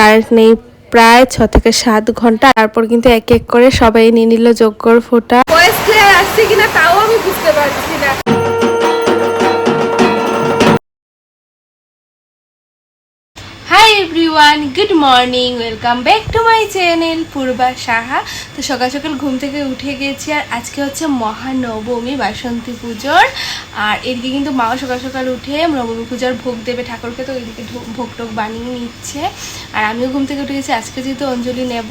Current নেই প্রায় ছ থেকে সাত ঘণ্টা। তারপর কিন্তু এক এক করে সবাই নিয়ে নিল যজ্ঞর ফোঁটা। আসছে কিনা তাও আমি বুঝতে পারছি না। Everyone good morning welcome back to my channel Purba Saha তো সকাল সকাল ঘুম থেকে উঠে গেছি আর আজকে হচ্ছে মহানবমী, বাসন্তী পুজোর। আর এদিকে কিন্তু মাও সকাল সকাল উঠে নবমী পূজার ভোগ দেবে ঠাকুরকে, তো ঢো- ভোগ টোগ বানিয়ে নিচ্ছে। আর আমিও ঘুম থেকে উঠে গেছি, আজকে যেহেতু অঞ্জলি নেব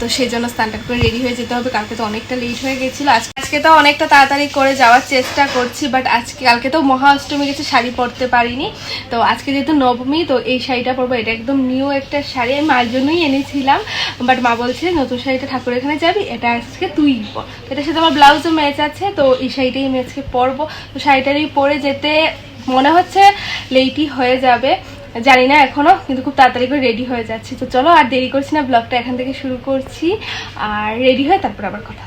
তো সেই জন্য স্নানটা করে রেডি হয়ে যেতে হবে। কালকে তো অনেকটা লেট হয়ে গেছিল। আজকে আজকে তো অনেকটা তাড়াতাড়ি করে যাওয়ার চেষ্টা করছি বাট আজকে কালকে তো মহা অষ্টমী গেছে, শাড়ি পরতে পারিনি। তো আজকে যেহেতু নবমী, তো এই শাড়িটা পরবো। এটা একদম নিউ একটা শাড়ি। আমি মার জন্যই এনেছিলাম বাট মা বলছে, নতুন শাড়িটা ঠাকুরের এখানে যাবি? এটা আজকে তুই পর। এটার সাথে আমার ব্লাউজও ম্যাচ আছে, তো এই শাড়িটাই আমি আজকে পরবো। তো শাড়িটারই পরে যেতে মনে হচ্ছে লেটই হয়ে যাবে। জানি না এখনও, কিন্তু খুব তাড়াতাড়ি করে রেডি হয়ে যাচ্ছি। তো চলো আর দেরি করছি না ব্লগটা এখান থেকে শুরু করছি। আর রেডি হয়ে তারপর আবার কথা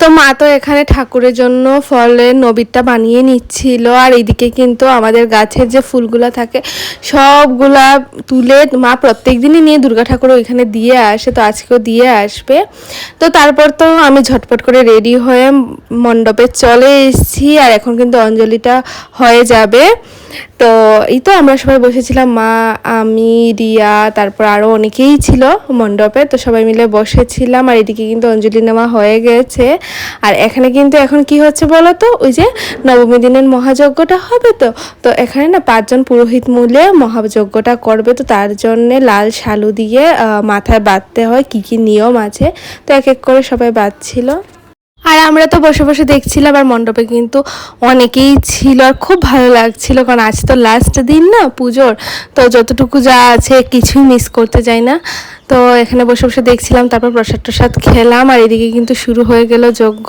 তো মা তো এখানে ঠাকুরের জন্য ফলের নবিরটা বানিয়ে নিচ্ছিল, আর এদিকে কিন্তু আমাদের গাছের যে ফুলগুলা থাকে, সবগুলা তুলে মা প্রত্যেক দিনই নিয়ে দুর্গা ঠাকুর ওইখানে দিয়ে আসে, তো আজকেও দিয়ে আসবে। তো তারপর তো আমি ঝটপট করে রেডি হয়ে মণ্ডপে চলে এসেছি, আর এখন কিন্তু অঞ্জলিটা হয়ে যাবে। তো এই তো আমরা সবাই বসেছিলাম, মা, আমি, রিয়া, তারপর আরও অনেকেই ছিল মণ্ডপে, তো সবাই মিলে বসেছিলাম। আর এদিকে কিন্তু অঞ্জলি নেওয়া হয়ে গেছে। আর এখানে কিন্তু এখন কি হচ্ছে বলো তো? ওই যে নবমী দিনের মহাযজ্ঞটা হবে তো? তো এখানে না পাঁচজন পুরোহিত মূলে মহাযজ্ঞটা করবে, তো তার জন্যে লাল শালু দিয়ে মাথায় বাঁধতে হয়, কি কি নিয়ম আছে? তো এক এক করে সবাই বাঁধছিল। আর আমরা তো বসে বসে দেখছিলাম আর মণ্ডপে কিন্তু অনেকেই ছিল আর খুব ভালো লাগছিল, কারণ আজ তো লাস্ট দিন না পুজোর। তো যতটুকু যা আছে কিছুই মিস করতে যাই না। তো এখানে বসে বসে দেখছিলাম, তারপর প্রসাদ টসাদ খেলাম আর এদিকে কিন্তু শুরু হয়ে গেল যজ্ঞ।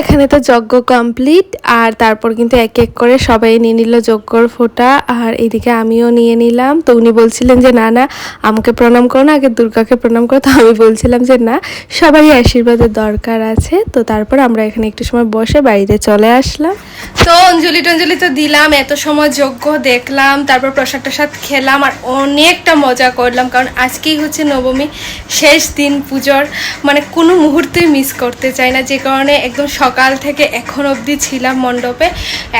এখানে তো যজ্ঞ কমপ্লিট আর তারপর কিন্তু এক এক করে সবাই নিয়ে নিল যজ্ঞর ফোঁটা, আর এদিকে আমিও নিয়ে নিলাম। তো উনি বলছিলেন যে, না না, আমাকে প্রণাম করো না, আগে দুর্গাকে প্রণাম করো। তো আমি বলছিলাম যে, না সবারই আশীর্বাদের দরকার আছে। তো তারপর আমরা এখানে একটু সময় বসে বাড়িতে চলে আসলাম। তো অঞ্জলি টঞ্জলি তো দিলাম, এত সময় যজ্ঞ দেখলাম, তারপর প্রসাদ টসাদ খেলাম, আর অনেকটা মজা করলাম, কারণ আজকেই হচ্ছে নবমী শেষ দিন পুজোর। মানে কোনো মুহূর্তেই মিস করতে চাই না, যে কারণে একদম সকাল থেকে এখন অবধি ছিলাম মণ্ডপে।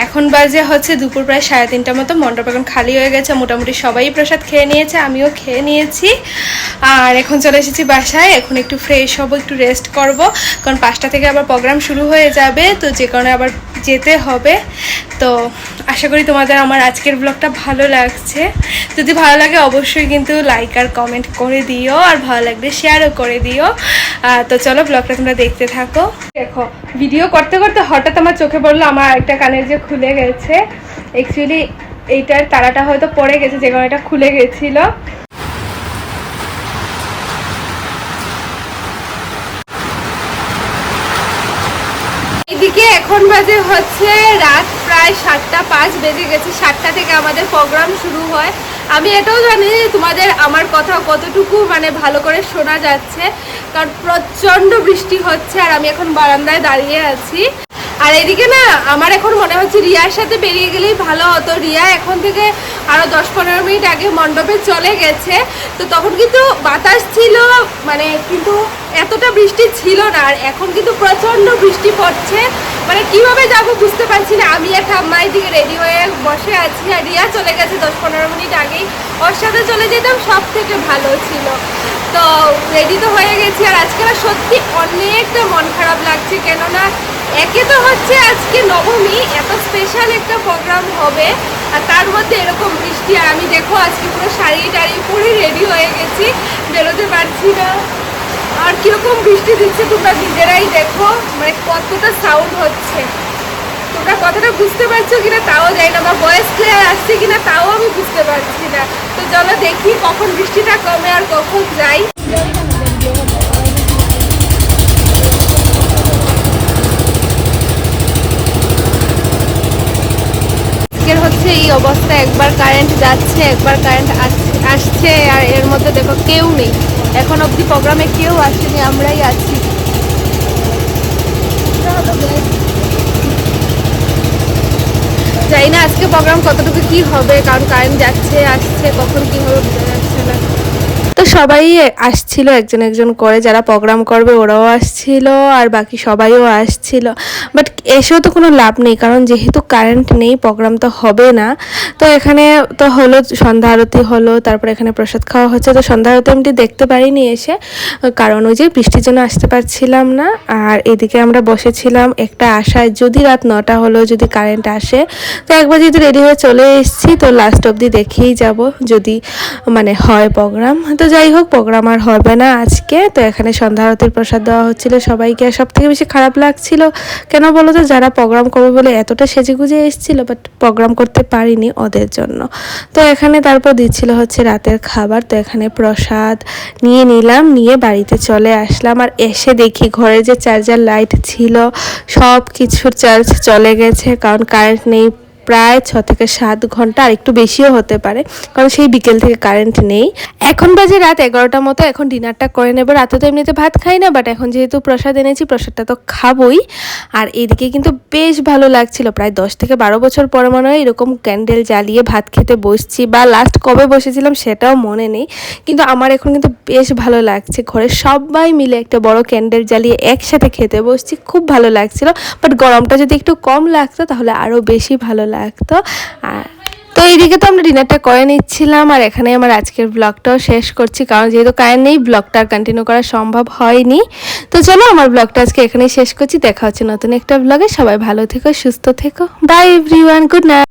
এখন বাজে হচ্ছে দুপুর প্রায় সাড়ে তিনটার মতো। মণ্ডপ এখন খালি হয়ে গেছে, মোটামুটি সবাই প্রসাদ খেয়ে নিয়েছে, আমিও খেয়ে নিয়েছি। আর এখন চলে এসেছি বাসায়, এখন একটু ফ্রেশ হব, একটু রেস্ট করব। কারণ পাঁচটা থেকে আবার প্রোগ্রাম শুরু হয়ে যাবে, তো যে কারণে আবার যেতে হবে। তো আশা করি তোমাদের আমার আজকের ব্লগটা ভালো লাগছে। যদি ভালো লাগে অবশ্যই কিন্তু লাইক আর কমেন্ট করে দিও, আর ভালো লাগলে শেয়ারও করে দিও। তো চলো ব্লগটা তোমরা দেখতে থাকো। দেখো ভিডিও করতে করতে হঠাৎ আমার চোখে পড়ল, আমার একটা কানের যে খুলে গেছে। অ্যাকচুয়ালি এইটার তারাটা হয়তো পড়ে গেছে, যে কারণে এটা খুলে গেছিল এদিকে এখন বাজে হচ্ছে রাত প্রায় সাতটা পাঁচ বেজে গেছে। সাতটা থেকে আমাদের প্রোগ্রাম শুরু হয়। আমি এটাও জানি তোমাদের আমার কথা কতটুকু মানে ভালো করে শোনা যাচ্ছে। কারণ প্রচণ্ড বৃষ্টি হচ্ছে আর আমি এখন বারান্দায় দাঁড়িয়ে আছি। আর এদিকে না, আমার এখন মনে হচ্ছে রিয়ার সাথে বেরিয়ে গেলেই ভালো হতো। রিয়া এখন থেকে আরও দশ পনেরো মিনিট আগে মণ্ডপে চলে গেছে। তো তখন কিন্তু বাতাস ছিল মানে কিন্তু এতটা বৃষ্টি ছিল না, আর এখন কিন্তু প্রচণ্ড বৃষ্টি পড়ছে। মানে কীভাবে যাব বুঝতে পারছি না। আমি আর ঠাম্মাই দিকে রেডি হয়ে বসে আছি, আর রিয়া চলে গেছে দশ পনেরো মিনিট আগেই। ওর সাথে চলে যেতাম সব থেকে ভালো ছিল। রেডি তো হয়ে গেছি আর আজকে না সত্যি অনেকটা মন খারাপ লাগছে, কেননা একে তো হচ্ছে আজকে নবমী, এত স্পেশাল একটা প্রোগ্রাম হবে আর তার মধ্যে এরকম বৃষ্টি আর আমি দেখো আজকে পুরো শাড়ি টাড়ি পরে রেডি হয়ে গেছি, বেরোতে পারছি না। আর কীরকম বৃষ্টি দিচ্ছে তোমরা নিজেরাই দেখো মানে কতটা সাউন্ড হচ্ছে। তোমরা কথাটা বুঝতে পারছ কিনা তাও যাই না, বা ভয়েস ক্লিয়ার আসছে কিনা তাও আমি বুঝতে পারছি না। তো চলো দেখি কখন বৃষ্টিটা কমে আর কখন যাই। আজকের হচ্ছে এই অবস্থা, একবার কারেন্ট যাচ্ছে, একবার কারেন্ট আসছে, আর এর মধ্যে দেখো কেউ নেই। এখন অবধি প্রোগ্রামে কেউ আসেনি, আমরাই আছি। জানি না আজকে প্রোগ্রাম কতটুকু কি হবে, কারণ কারেন্ট যাচ্ছে, আসছে, কখন কি হবে, বোঝা যাচ্ছে না। সবাই আসছিল, একজন একজন করে যারা প্রোগ্রাম করবে ওরাও আসছিল আর বাকি সবাইও আসছিল। বাট এসেও তো কোনো লাভ নেই, কারণ যেহেতু কারেন্ট নেই প্রোগ্রাম তো হবে না। তো এখানে তো হলো সন্ধ্যা আরতি হলো, তারপর এখানে প্রসাদ খাওয়া হচ্ছে। তো সন্ধ্যা আরতি আমি দেখতে পারিনি এসে, কারণ ওই যে বৃষ্টির জন্য আসতে পারছিলাম না। আর এদিকে আমরা বসেছিলাম একটা আশায়, যদি রাত নটা হলো, যদি কারেন্ট আসে। তো একবার যেহেতু রেডি হয়ে চলে এসেছি, তো লাস্ট অবধি দেখেই যাব, যদি মানে হয় প্রোগ্রাম তো যাই হোক, প্রোগ্রাম আর হবে না আজকে। তো এখানে সন্ধ্যা আরতির প্রসাদ দেওয়া হচ্ছিল সবাইকে। আর সব থেকে বেশি খারাপ লাগছিল, কেন বলো তো, যারা প্রোগ্রাম করবে বলে এতটা সেজে গুজে এসেছিল বাট প্রোগ্রাম করতে পারিনি ওদের জন্য। তো এখানে তারপর দিচ্ছিল হচ্ছে রাতের খাবার। তো এখানে প্রসাদ নিয়ে নিলাম, নিয়ে বাড়িতে চলে আসলাম। আর এসে দেখি ঘরে যে চার্জার লাইট ছিল সব কিছুর চার্জ চলে গেছে, কারণ কারেন্ট নেই প্রায় ছ থেকে সাত ঘণ্টা, আর একটু বেশিও হতে পারে, কারণ সেই বিকেল থেকে কারেন্ট নেই। এখন বাজে রাত এগারোটার মতো, এখন ডিনারটা করে নেব। রাতে তো এমনিতে ভাত খাই না বাট এখন যেহেতু প্রসাদ এনেছি, প্রসাদটা তো খাবোই। আর এদিকে কিন্তু বেশ ভালো লাগছিল, প্রায় দশ থেকে বারো বছর পরে মনে হয় এরকম ক্যান্ডেল জ্বালিয়ে ভাত খেতে বসছি, বা লাস্ট কবে বসেছিলাম সেটাও মনে নেই। কিন্তু আমার এখন কিন্তু বেশ ভালো লাগছে ঘরে সবাই মিলে একটা বড় ক্যান্ডেল জ্বালিয়ে একসাথে খেতে বসছি, খুব ভালো লাগছিল। বাট গরমটা যদি একটু কম লাগতো, তাহলে আরও বেশি ভালো লাগতো। আর তো এইদিকে তো আমরা ডিনারটা করে নিচ্ছিলাম, আর এখানে আমার আজকের ব্লগটাও শেষ করছি, কারণ যেহেতু কারেন্ট নেই ব্লগটা আর কন্টিনিউ করা সম্ভব হয়নি। তো চলো আমার ব্লগটা আজকে এখানেই শেষ করছি, দেখা হচ্ছে নতুন একটা ব্লগে সবাই ভালো থেকো, সুস্থ থেকো। By everyone good night